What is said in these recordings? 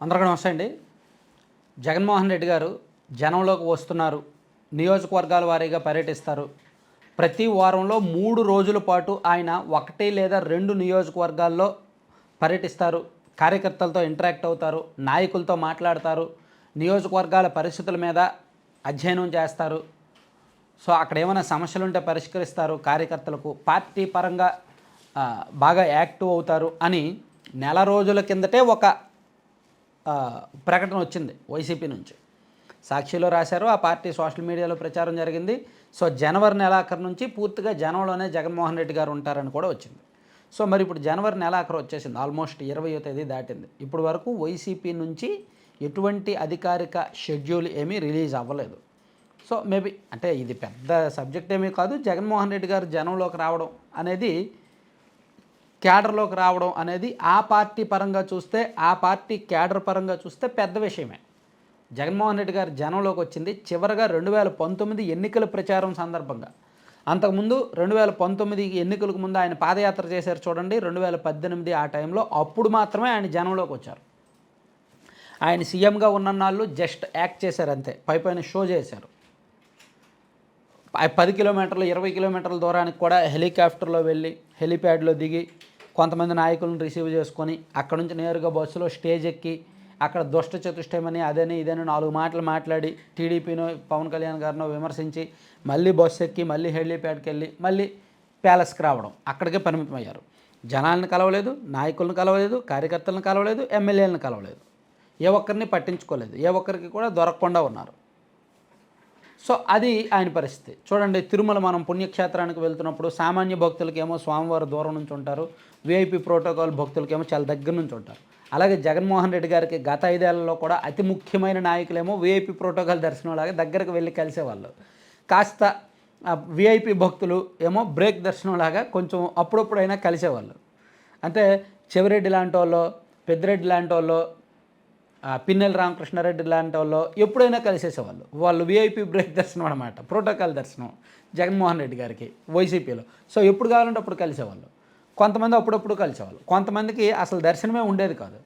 అందరికీ నమస్తే అండి. జగన్మోహన్ రెడ్డి గారు జనంలోకి వస్తున్నారు. నియోజకవర్గాల వారీగా పర్యటిస్తారు. ప్రతి వారంలో మూడు రోజుల పాటు ఆయన ఒకటి లేదా రెండు నియోజకవర్గాల్లో పర్యటిస్తారు. కార్యకర్తలతో ఇంటరాక్ట్ అవుతారు. నాయకులతో మాట్లాడతారు. నియోజకవర్గాల పరిస్థితుల మీద అధ్యయనం చేస్తారు. సో అక్కడ ఏమైనా సమస్యలు ఉంటే పరిష్కరిస్తారు కార్యకర్తలకు. పార్టీ పరంగా బాగా యాక్టివ్ అవుతారు అని నెల రోజుల కిందటే ఒక ప్రకటన వచ్చింది వైసీపీ నుంచి. సాక్షిలో రాశారు ఆ పార్టీ సోషల్ మీడియాలో ప్రచారం జరిగింది. సో జనవరి నెలాఖరు నుంచి పూర్తిగా జనంలోనే జగన్మోహన్ రెడ్డి గారు ఉంటారని కూడా వచ్చింది. సో మరి ఇప్పుడు జనవరి నెలాఖరు వచ్చేసింది ఆల్మోస్ట్ ఇరవయో తేదీ దాటింది. ఇప్పుడు వరకు వైసీపీ నుంచి ఎటువంటి అధికారిక షెడ్యూల్ ఏమీ రిలీజ్ అవ్వలేదు. సో మేబీ అంటే ఇది పెద్ద సబ్జెక్ట్ ఏమీ కాదు జగన్మోహన్ రెడ్డి గారు జనంలోకి రావడం అనేది క్యాడర్లోకి రావడం అనేది ఆ పార్టీ పరంగా చూస్తే ఆ పార్టీ క్యాడర్ పరంగా చూస్తే పెద్ద విషయమే. జగన్మోహన్ రెడ్డి గారు జనంలోకి వచ్చింది చివరగా రెండు వేల పంతొమ్మిది ఎన్నికల ప్రచారం సందర్భంగా. అంతకుముందు రెండు వేల పంతొమ్మిది ఎన్నికలకు ముందు ఆయన పాదయాత్ర చేశారు చూడండి రెండు వేల పద్దెనిమిది ఆ టైంలో అప్పుడు మాత్రమే ఆయన జనంలోకి వచ్చారు. ఆయన సీఎంగా ఉన్నన్నాళ్ళు జస్ట్ యాక్ట్ చేశారు అంతే పై పైన షో చేశారు. పది కిలోమీటర్లు ఇరవై కిలోమీటర్ల దూరానికి కూడా హెలికాప్టర్లో వెళ్ళి హెలిప్యాడ్లో దిగి కొంతమంది నాయకులను రిసీవ్ చేసుకొని అక్కడ నుంచి నేరుగా బస్సులో స్టేజ్ ఎక్కి అక్కడ దుష్ట చతుష్టయమని అదని ఇదని నాలుగు మాటలు మాట్లాడి టీడీపీనో పవన్ కళ్యాణ్ గారినో విమర్శించి మళ్ళీ బస్సు ఎక్కి మళ్ళీ హెలీప్యాడ్కి వెళ్ళి మళ్ళీ ప్యాలెస్కి రావడం. అక్కడికే పరిమితం అయ్యారు జనాలను కలవలేదు నాయకులను కలవలేదు కార్యకర్తలను కలవలేదు ఎమ్మెల్యేలను కలవలేదు. ఏ ఒక్కరిని పట్టించుకోలేదు. ఏ ఒక్కరికి కూడా దొరకకుండా ఉన్నారు. సో అది ఆయన పరిస్థితి. చూడండి తిరుమల మనం పుణ్యక్షేత్రానికి వెళ్తున్నప్పుడు సామాన్య భక్తులకేమో స్వామివారి దూరం నుంచి ఉంటారు విఐపి ప్రోటోకాల్ భక్తులకేమో చాలా దగ్గర నుంచి ఉంటారు. అలాగే జగన్మోహన్ రెడ్డి గారికి గత ఐదేళ్ళలో కూడా అతి ముఖ్యమైన నాయకులేమో విఐపి ప్రోటోకాల్ దర్శనం లాగా దగ్గరకు వెళ్ళి కలిసేవాళ్ళు. కాస్త విఐపి భక్తులు ఏమో బ్రేక్ దర్శనం లాగా కొంచెం అప్పుడప్పుడైనా కలిసేవాళ్ళు. అంటే చెవిరెడ్డి లాంటి వాళ్ళు పెద్దిరెడ్డి లాంటి వాళ్ళు పిన్నెల రామకృష్ణారెడ్డి లాంటి వాళ్ళు ఎప్పుడైనా కలిసేసేవాళ్ళు. వాళ్ళు వీఐపీ బ్రేక్ దర్శనం అనమాట ప్రోటోకాల్ దర్శనం జగన్మోహన్ రెడ్డి గారికి వైసీపీలో సో ఎప్పుడు కావాలంటే అప్పుడు కలిసేవాళ్ళు. కొంతమంది అప్పుడప్పుడు కలిసేవాళ్ళు. కొంతమందికి అసలు దర్శనమే ఉండేది కాదు.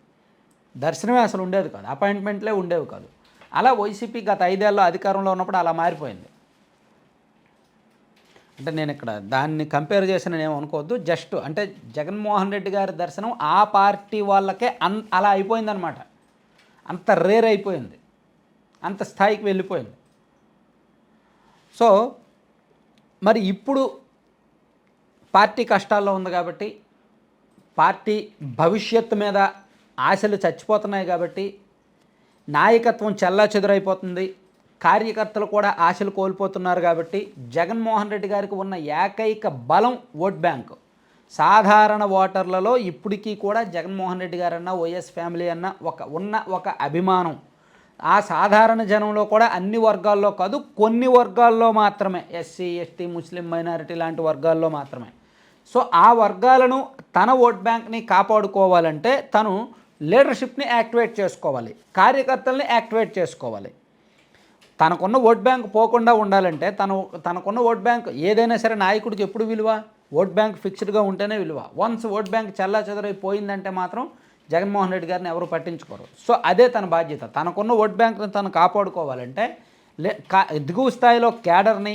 దర్శనమే అసలు ఉండేది కాదు. అపాయింట్మెంట్లే ఉండేవి కాదు. అలా వైసీపీ గత ఐదేళ్ళలో అధికారంలో ఉన్నప్పుడు అలా మారిపోయింది. అంటే నేను ఇక్కడ దాన్ని కంపేర్ చేసిన నేను అనుకోవద్దు జస్ట్ అంటే జగన్మోహన్ రెడ్డి గారి దర్శనం ఆ పార్టీ వాళ్ళకే అన్ అలా అయిపోయిందనమాట అంత రేర్ అయిపోయింది. అంత స్థాయికి వెళ్ళిపోయింది. సో మరి ఇప్పుడు పార్టీ కష్టాల్లో ఉంది కాబట్టి పార్టీ భవిష్యత్తు మీద ఆశలు చచ్చిపోతున్నాయి కాబట్టి నాయకత్వం చల్లా చెదురైపోతుంది కార్యకర్తలు కూడా ఆశలు కోల్పోతున్నారు కాబట్టి జగన్మోహన్ రెడ్డి గారికి ఉన్న ఏకైక బలం ఓట్ బ్యాంక్. సాధారణ ఓటర్లలో ఇప్పటికీ కూడా జగన్మోహన్ రెడ్డి గారన్నా వైఎస్ ఫ్యామిలీ అన్న ఒక ఉన్న ఒక అభిమానం. ఆ సాధారణ జనంలో కూడా అన్ని వర్గాల్లో కాదు కొన్ని వర్గాల్లో మాత్రమే. ఎస్సీ ఎస్టీ ముస్లిం మైనారిటీ లాంటి వర్గాల్లో మాత్రమే. సో ఆ వర్గాలను తన ఓట్ బ్యాంక్ని కాపాడుకోవాలంటే తను లీడర్షిప్ని యాక్టివేట్ చేసుకోవాలి కార్యకర్తల్ని యాక్టివేట్ చేసుకోవాలి. తనకున్న ఓట్ బ్యాంక్ పోకుండా ఉండాలంటే తను తనకున్న ఓట్ బ్యాంక్ ఏదైనా సరే నాయకుడికి ఎప్పుడు విలువ? ఓట్ బ్యాంక్ ఫిక్స్డ్గా ఉంటేనే విలువ. వన్స్ ఓట్ బ్యాంక్ చల్లా చెదరైపోయిందంటే మాత్రం జగన్మోహన్ రెడ్డి గారిని ఎవరు పట్టించుకోరు. సో అదే తన బాధ్యత. తనకున్న ఓట్ బ్యాంక్ని తను కాపాడుకోవాలంటే లే కా దిగువ స్థాయిలో క్యాడర్ని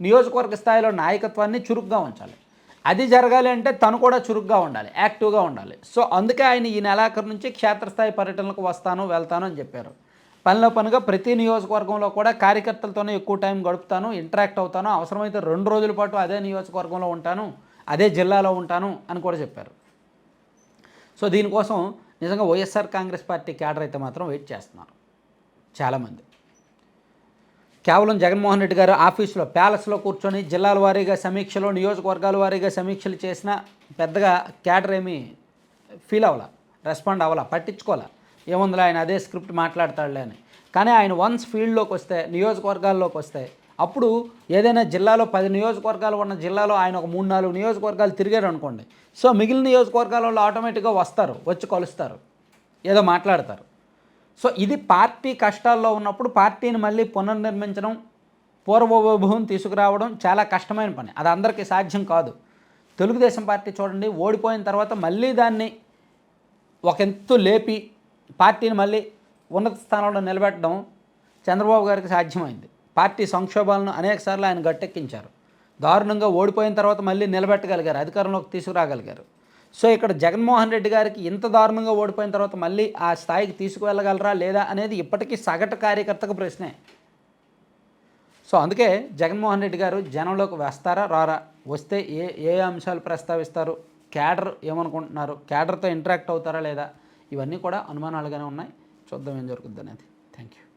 నియోజకవర్గ స్థాయిలో నాయకత్వాన్ని చురుగ్గా ఉంచాలి. అది జరగాలి అంటే తను కూడా చురుగ్గా ఉండాలి యాక్టివ్గా ఉండాలి. సో అందుకే ఆయన ఈ నెలాఖరు నుంచి క్షేత్రస్థాయి పర్యటనలకు వస్తాను వెళ్తాను అని చెప్పారు. పనిలో పనిగా ప్రతి నియోజకవర్గంలో కూడా కార్యకర్తలతోనే ఎక్కువ టైం గడుపుతాను ఇంటరాక్ట్ అవుతాను. అవసరమైతే రెండు రోజుల పాటు అదే నియోజకవర్గంలో ఉంటాను అదే జిల్లాలో ఉంటాను అని కూడా చెప్పారు. సో దీనికోసం నిజంగా వైఎస్ఆర్ కాంగ్రెస్ పార్టీ క్యాడర్ అయితే మాత్రం వెయిట్ చేస్తున్నారు చాలామంది. కేవలం జగన్మోహన్ రెడ్డి గారు ఆఫీసులో ప్యాలెస్లో కూర్చొని జిల్లాల వారీగా సమీక్షలు నియోజకవర్గాల వారీగా సమీక్షలు చేసినా పెద్దగా క్యాడర్ ఏమీ ఫీల్ అవ్వాల రెస్పాండ్ అవ్వాల పట్టించుకోవాలా. ఏముందిలే ఆయన అదే స్క్రిప్ట్ మాట్లాడతాడులే అని. కానీ ఆయన వన్స్ ఫీల్డ్లోకి వస్తే నియోజకవర్గాల్లోకి వస్తే అప్పుడు ఏదైనా జిల్లాలో పది నియోజకవర్గాలు ఉన్న జిల్లాలో ఆయన ఒక మూడు నాలుగు నియోజకవర్గాలు తిరిగారు అనుకోండి. సో మిగిలిన నియోజకవర్గాల వాళ్ళు ఆటోమేటిక్గా వస్తారు వచ్చి కలుస్తారు ఏదో మాట్లాడతారు. సో ఇది పార్టీ కష్టాల్లో ఉన్నప్పుడు పార్టీని మళ్ళీ పునర్నిర్మించడం పూర్వవైభవం తీసుకురావడం చాలా కష్టమైన పని. అది అందరికీ సాధ్యం కాదు. తెలుగుదేశం పార్టీ చూడండి ఓడిపోయిన తర్వాత మళ్ళీ దాన్ని ఒక ఎత్తు లేపి పార్టీని మళ్ళీ ఉన్నత స్థానంలో నిలబెట్టడం చంద్రబాబు గారికి సాధ్యమైంది. పార్టీ సంక్షోభాలను అనేకసార్లు ఆయన గట్టెక్కించారు. దారుణంగా ఓడిపోయిన తర్వాత మళ్ళీ నిలబెట్టగలిగారు అధికారంలోకి తీసుకురాగలిగారు. సో ఇక్కడ జగన్మోహన్ రెడ్డి గారికి ఇంత దారుణంగా ఓడిపోయిన తర్వాత మళ్ళీ ఆ స్థాయికి తీసుకువెళ్ళగలరా లేదా అనేది ఇప్పటికీ సగటు కార్యకర్తకు ప్రశ్నే. సో అందుకే జగన్మోహన్ రెడ్డి గారు జనంలోకి వస్తారా రారా? వస్తే ఏ ఏ అంశాలు ప్రస్తావిస్తారు? క్యాడర్ ఏమనుకుంటున్నారు? క్యాడర్తో ఇంటరాక్ట్ అవుతారా లేదా? ఇవన్నీ కూడా అనుమానాలుగానే ఉన్నాయి. చూద్దాం ఏం జరుగుతుంది అనేది. Thank you